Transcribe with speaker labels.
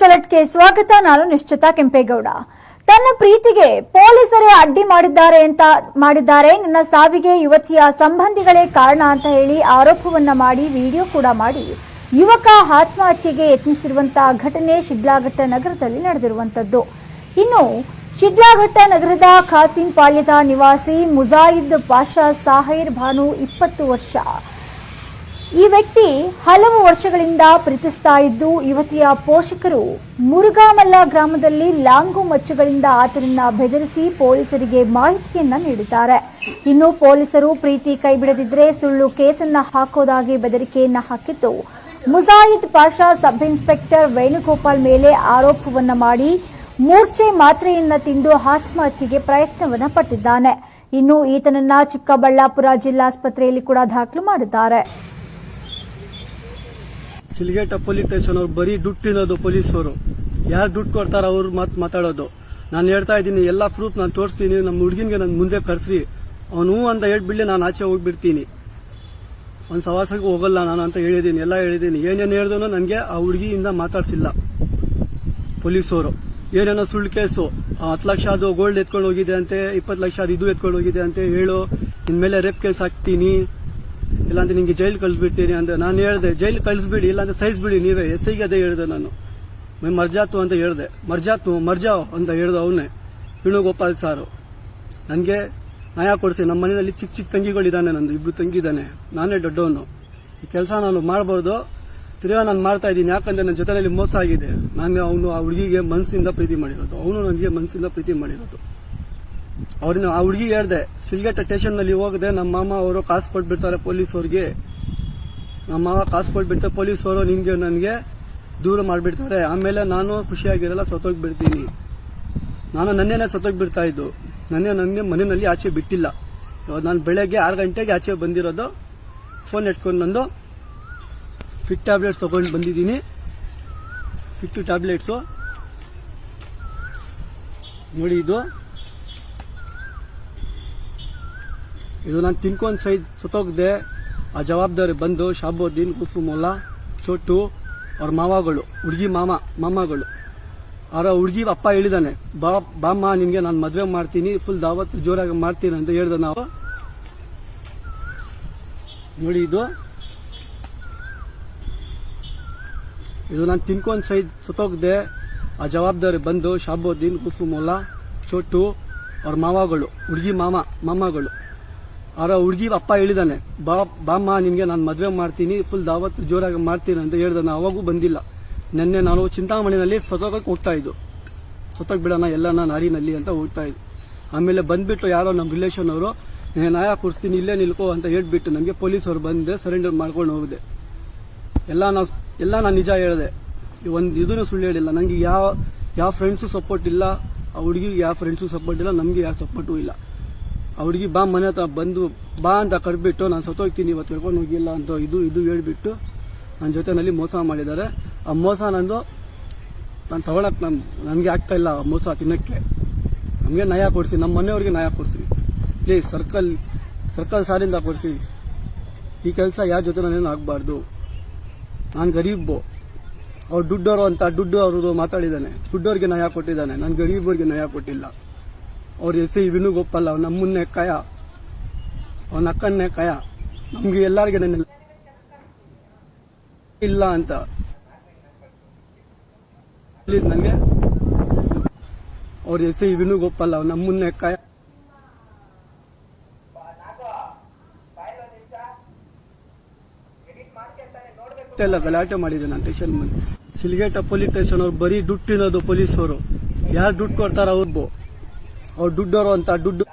Speaker 1: ಸೆಲೆಕ್ಟ್ಗೆ ಸ್ವಾಗತ, ನಾನು ನಿಶ್ಚಿತ ಕೆಂಪೇಗೌಡ. ತನ್ನ ಪ್ರೀತಿಗೆ ಪೊಲೀಸರೇ ಅಡ್ಡಿ ಮಾಡಿದ್ದಾರೆ ಅಂತ ಮಾಡಿದ್ದಾರೆ. ನನ್ನ ಸಾವಿಗೆ ಯುವತಿಯ ಸಂಬಂಧಿಗಳೇ ಕಾರಣ ಅಂತ ಹೇಳಿ ಆರೋಪವನ್ನ ಮಾಡಿ, ವಿಡಿಯೋ ಕೂಡ ಮಾಡಿ ಯುವಕ ಆತ್ಮಹತ್ಯೆಗೆ ಯತ್ನಿಸಿರುವಂತಹ ಘಟನೆ ಶಿಡ್ಲಾಘಟ್ಟ ನಗರದಲ್ಲಿ ನಡೆದಿರುವಂತದ್ದು. ಇನ್ನು ಶಿಡ್ಲಾಘಟ್ಟ ನಗರದ ಖಾಸಿಂ ಪಾಳ್ಯದ ನಿವಾಸಿ ಮುಜಾಯಿದ್ ಪಾಷಾ ಸಾಹಿರ್ ಭಾನು ಇಪ್ಪತ್ತು ವರ್ಷ. ಈ ವ್ಯಕ್ತಿ ಹಲವು ವರ್ಷಗಳಿಂದ ಪ್ರೀತಿಸ್ತಾ ಇದ್ದು ಯುವತಿಯ ಪೋಷಕರು ಮುರುಗಾಮಲ್ಲ ಗ್ರಾಮದಲ್ಲಿ ಲಾಂಗು ಮಚ್ಚುಗಳಿಂದ ಆತನನ್ನ ಬೆದರಿಸಿ ಪೊಲೀಸರಿಗೆ ಮಾಹಿತಿಯನ್ನ ನೀಡಿದ್ದಾರೆ. ಇನ್ನು ಪೊಲೀಸರು ಪ್ರೀತಿ ಕೈಬಿಡದಿದ್ರೆ ಸುಳ್ಳು ಕೇಸನ್ನ ಹಾಕೋದಾಗಿ ಬೆದರಿಕೆಯನ್ನ ಹಾಕಿದ್ದು. ಮುಜಾಹಿದ್ ಪಾಷಾ ಸಬ್ ಇನ್ಸ್ಪೆಕ್ಟರ್ ವೇಣುಗೋಪಾಲ್ ಮೇಲೆ ಆರೋಪವನ್ನ ಮಾಡಿ ಮೂರ್ಛೆ ಮಾತ್ರೆಯನ್ನ ತಿಂದು ಆತ್ಮಹತ್ಯೆಗೆ ಪ್ರಯತ್ನವನ್ನ ಪಟ್ಟಿದ್ದಾನೆ. ಇನ್ನು ಈತನನ್ನ ಚಿಕ್ಕಬಳ್ಳಾಪುರ ಜಿಲ್ಲಾಸ್ಪತ್ರೆಯಲ್ಲಿ ಕೂಡ ದಾಖಲು ಮಾಡಿದ್ದಾರೆ.
Speaker 2: ಸಿಲ್ಗೇಟ ಪೊಲೀಸ್ ಸ್ಟೇಷನ್ ಅವ್ರು ಬರೀ ದುಡ್ಡು ತಿನ್ನೋದು ಪೊಲೀಸರು ಯಾರು ದುಡ್ಡು ಕೊಡ್ತಾರ ಅವ್ರು ಮಾತು ಮಾತಾಡೋದು. ನಾನು ಹೇಳ್ತಾ ಇದ್ದೀನಿ, ಎಲ್ಲ ಪ್ರೂಫ್ ನಾನು ತೋರಿಸ್ತೀನಿ ನಮ್ಮ ಹುಡುಗಿನ್ಗೆ ನನ್ನ ಮುಂದೆ ಕರೆಸಿ ಅವನು ಅಂತ ಹೇಳ್ಬಿಡ್ಲಿ, ನಾನು ಆಚೆ ಹೋಗ್ಬಿಡ್ತೀನಿ. ಒಂದು ಸವಾಸಕ್ಕೆ ಹೋಗಲ್ಲ ನಾನು ಅಂತ ಹೇಳಿದ್ದೀನಿ, ಎಲ್ಲ ಹೇಳಿದ್ದೀನಿ. ಏನೇನು ಹೇಳ್ದನೋ ನನಗೆ ಆ ಹುಡುಗಿಯಿಂದ ಮಾತಾಡ್ಸಿಲ್ಲ. ಪೊಲೀಸವರು. ಏನೇನೋ ಸುಳ್ಳು ಕೇಸು. ಹತ್ತು ಲಕ್ಷ ಅದು ಗೋಲ್ಡ್ ಎತ್ಕೊಂಡು ಹೋಗಿದೆ ಅಂತೆ, ಇಪ್ಪತ್ತು ಲಕ್ಷ ಅದು ಇದು ಎತ್ಕೊಂಡು ಹೋಗಿದೆ ಅಂತೆ, ಹೇಳು. ಇನ್ಮೇಲೆ ರೇಪ್ ಕೇಸ್ ಹಾಕ್ತೀನಿ. ಇಲ್ಲಾಂದ್ರೆ ನಿಮಗೆ ಜೈಲ್ ಕಳಿಸ್ಬಿಡ್ತೀನಿ ಅಂತ ನಾನು ಹೇಳ್ದೆ ಜೈಲ್ ಕಳಿಸ್ಬಿಡಿ, ಇಲ್ಲಾಂದ್ರೆ ಸಹಿಸ್ಬಿಡಿ ನೀವೇ. ಎಸ್ ಐಗೆ ಅದೇ ಹೇಳ್ದೆ ನಾನು. ಮರ್ಜಾತು ಅಂತ ಹೇಳ್ದೆ. ಮರ್ಜಾತು ಮರ್ಜಾವ್ ಅಂತ ಹೇಳ್ದೆ ಅವನೇ. ವೇಣುಗೋಪಾಲ್ ಸಾರು. ನನಗೆ ನ್ಯಾಯ ಕೊಡಿಸಿ. ನಮ್ಮ ಮನೆಯಲ್ಲಿ ಚಿಕ್ಕ ಚಿಕ್ಕ ತಂಗಿಗಳಿದ್ದಾನೆ ನಂದು. ತಂಗಿ ಇದ್ದಾನೆ ನಾನೇ ದೊಡ್ಡವನು. ಈ ಕೆಲಸ ನಾನು ಮಾಡಬಾರ್ದು. ತಿರ್ಗಾ ನಾನು ಮಾಡ್ತಾ ಇದ್ದೀನಿ. ಯಾಕಂದ್ರೆ ನನ್ನ ಜೊತೆಯಲ್ಲಿ ಮೋಸ ಆಗಿದೆ. ನಾನು ಅವನು ಆ ಹುಡುಗಿಗೆ ಮನಸ್ಸಿಂದ ಪ್ರೀತಿ ಮಾಡಿರೋದು. ಅವನು ನನಗೆ ಮನಸ್ಸಿಂದ ಪ್ರೀತಿ ಮಾಡಿರೋದು. ಅವ್ರನ್ನ ಆ ಹುಡುಗಿ ಹೇಳ್ದೆ ಸಿಲ್ಗೆಟ್ಟ ಸ್ಟೇಷನ್ನಲ್ಲಿ ಹೋಗದೆ ನಮ್ಮ ಮಾಮ ಅವರು ಕಾಸು ಕೊಟ್ಬಿಡ್ತಾರೆ ಪೊಲೀಸ್ ಅವ್ರಿಗೆ. ನಮ್ಮ ಮಾವ ಕಾಸು ಕೊಟ್ಬಿಡ್ತಾರೆ ಪೊಲೀಸ್ ಅವರು ನಿಮಗೆ ನನಗೆ ದೂರ ಮಾಡಿಬಿಡ್ತಾರೆ. ಆಮೇಲೆ ನಾನು ಖುಷಿಯಾಗಿರಲ್ಲ, ಸತ್ತೋಗ್ಬಿಡ್ತೀನಿ. ನಾನು ನನ್ನೇನೆ ಸತ್ತೋಗ್ಬಿಡ್ತಾ ಇದ್ದು. ನನ್ನೇ ನನಗೆ ಮನೆಯಲ್ಲಿ ಆಚೆ ಬಿಟ್ಟಿಲ್ಲ. ನಾನು ಬೆಳಗ್ಗೆ ಆರು ಗಂಟೆಗೆ ಆಚೆ ಬಂದಿರೋದು. ಫೋನ್ ಇಟ್ಕೊಂಡು ನಂದು ಫಿಟ್ ಟ್ಯಾಬ್ಲೆಟ್ಸ್ ತೊಗೊಂಡು ಬಂದಿದ್ದೀನಿ. Fit tablets. ನೋಡಿ ಇದು. ಇದು ನಾನು ತಿನ್ಕೊಂಡು ಸೈಜ್ ಸತ್ತೋಗ್ದೆ. ಆ ಜವಾಬ್ದಾರಿ ಬಂದು ಶಾಬುದ್ದೀನ್ ಕುಸುಮುಲ್ಲಾ ಚೋಟು ಅವ್ರ ಮಾವಗಳು, ಹುಡುಗಿ ಮಾಮ, ಮಾಮಗಳು. ಅವರ ಹುಡುಗಿ ಅಪ್ಪ ಹೇಳಿದಾನೆ, ಬಾ, ಬಾಮ್ಮ, ನಿನಗೆ ನಾನು ಮದುವೆ ಮಾಡ್ತೀನಿ ಫುಲ್ ದಾವತ್ ಜೋರಾಗಿ ಮಾಡ್ತೀನಿ ಅಂತ ಹೇಳ್ದೆ ನಾವು ನೋಡಿ ಇದು. ಇದು ನಾನು ತಿನ್ಕೊಂಡು ಸೈಜ್ ಸತ್ತೋಗ್ದೆ. ಆ ಜವಾಬ್ದಾರಿ ಬಂದು ಶಾಬುದ್ದೀನ್ ಕುಸುಮುಲ್ಲಾ ಚೋಟು ಅವ್ರ ಮಾವಗಳು, ಹುಡುಗಿ ಮಾಮ, ಮಾಮಗಳು. ಅವರ ಹುಡುಗಿ ಅಪ್ಪ ಹೇಳಿದಾನೆ, ಬಾ, ಬಾಮ್ಮ ನಿನ್ಗೆ ನಾನು ಮದುವೆ ಮಾಡ್ತೀನಿ ಫುಲ್ ದಾವತ್ ಜೋರಾಗಿ ಮಾಡ್ತೀನಿ ಅಂತ ಹೇಳ್ದಾನೆ. ಅವಾಗೂ ಬಂದಿಲ್ಲ. ನಿನ್ನೆ ನಾನು ಚಿಂತಾಮಣಿನಲ್ಲಿ ಸತ್ತೋಗಕ್ಕೆ ಹೋಗ್ತಾ ಇದ್ದು. ಬಿಡೋಣ ಎಲ್ಲ ನಾನು ನಾರಿನಲ್ಲಿ ಅಂತ ಹೋಗ್ತಾ ಇದ್ದು. ಆಮೇಲೆ ಬಂದ್ಬಿಟ್ಟು ಯಾರೋ ನಮ್ಮ ರಿಲೇಷನ್ ಅವರು ನಾಯ ಕೊಡಿಸ್ತೀನಿ ಇಲ್ಲೇ ನಿಲ್ಕೋ ಅಂತ ಹೇಳ್ಬಿಟ್ಟು ನಮಗೆ ಪೊಲೀಸರು ಬಂದೆ ಸರೆಂಡರ್ ಮಾಡ್ಕೊಂಡು ಹೋಗಿದೆ. ಎಲ್ಲ ನಾವು ಎಲ್ಲ ನಾನು ನಿಜ ಹೇಳಿದೆ. ಒಂದು ಇದನ್ನು ಸುಳ್ಳು ಹೇಳಿಲ್ಲ. ನನಗೆ ಯಾವ ಯಾವ ಫ್ರೆಂಡ್ಸು ಸಪೋರ್ಟ್ ಇಲ್ಲ, ಆ ಹುಡುಗಿಗೆ ಯಾವ ಫ್ರೆಂಡ್ಸು ಸಪೋರ್ಟ್ ಇಲ್ಲ, ನಮಗೆ ಯಾರು ಸಪೋರ್ಟು ಇಲ್ಲ. ಹುಡುಗಿ ಬಾ ಮನೆ ಹತ್ರ ಬಂದು ಬಾ ಅಂತ ಕರೆದ್ಬಿಟ್ಟು, ನಾನು ಸತ್ತೋಗ್ತೀನಿ ಇವತ್ತು ಕರ್ಕೊಂಡು ಹೋಗಿಲ್ಲ ಅಂತ ಇದು ಇದು ಹೇಳ್ಬಿಟ್ಟು ನನ್ನ ಜೊತೆನಲ್ಲಿ ಮೋಸ ಮಾಡಿದ್ದಾರೆ. ಆ ಮೋಸ ನಂದು, ನಾನು ತಗೊಳಕ್ ನಮ್ಮ ನನಗೆ ಆಗ್ತಾ ಇಲ್ಲ ಆ ಮೋಸ ತಿನ್ನಕ್ಕೆ. ನಮಗೆ ನಯ ಕೊಡಿಸಿ ನಮ್ಮ ಮನೆಯವ್ರಿಗೆ ನಯ ಕೊಡಿಸಿ. ಪ್ಲೀಸ್ ಸರ್ಕಲ್ ಸರ್ಕಲ್ ಸಾರಿಂದ ಕೊಡಿಸಿ. ಈ ಕೆಲಸ ಯಾರ ಜೊತೆ ನಾನೇನು ಆಗಬಾರ್ದು? ನಾನು ಗರೀಬು. ಅವ್ರು ದುಡ್ಡೋರು ಅಂತ ದುಡ್ಡು ಅವ್ರದ್ದು ಮಾತಾಡಿದ್ದಾನೆ. ದುಡ್ಡೋರಿಗೆ ನಯ ಕೊಟ್ಟಿದ್ದಾನೆ. ನಾನು ಗರೀಬರಿಗೆ ನಯ ಕೊಟ್ಟಿಲ್ಲ. ಅವ್ರ ಹೆಸರು ಐ ಗೊಪ್ಪಲ್ಲ, ಅವ್ನ ನಮ್ಮನ್ನೇ ಕಯ. ಅವನ ಅಕ್ಕನ್ನೇ ಕಾಯ. ನಮ್ಗೆ ಎಲ್ಲರಿಗೆ ನನ್ನೆಲ್ಲ ಇಲ್ಲ ಅಂತ. ನನಗೆ ಅವ್ರ ಎಸ್ ಐ ಗೊಪ್ಪಲ್ಲ, ಅವ್ನ ನಮ್ಮನ್ನೇ ಕಾಯ. ಎಲ್ಲ ಗಲಾಟೆ ಮಾಡಿದೆ ನಾನು ಟೇಷನ್ ಮುಂದೆ. ಸಿಲ್ಗೇಟ ಪೊಲೀಸ್ ಸ್ಟೇಷನ್ ಅವ್ರು ಬರೀ ದುಡ್ಡು ತಿನ್ನೋದು ಅವರು ಯಾರು ದುಡ್ಡು ಕೊಡ್ತಾರ ಅವ್ರು ಅವ್ರು ದುಡ್ಡವರು ಅಂತ ದುಡ್ಡು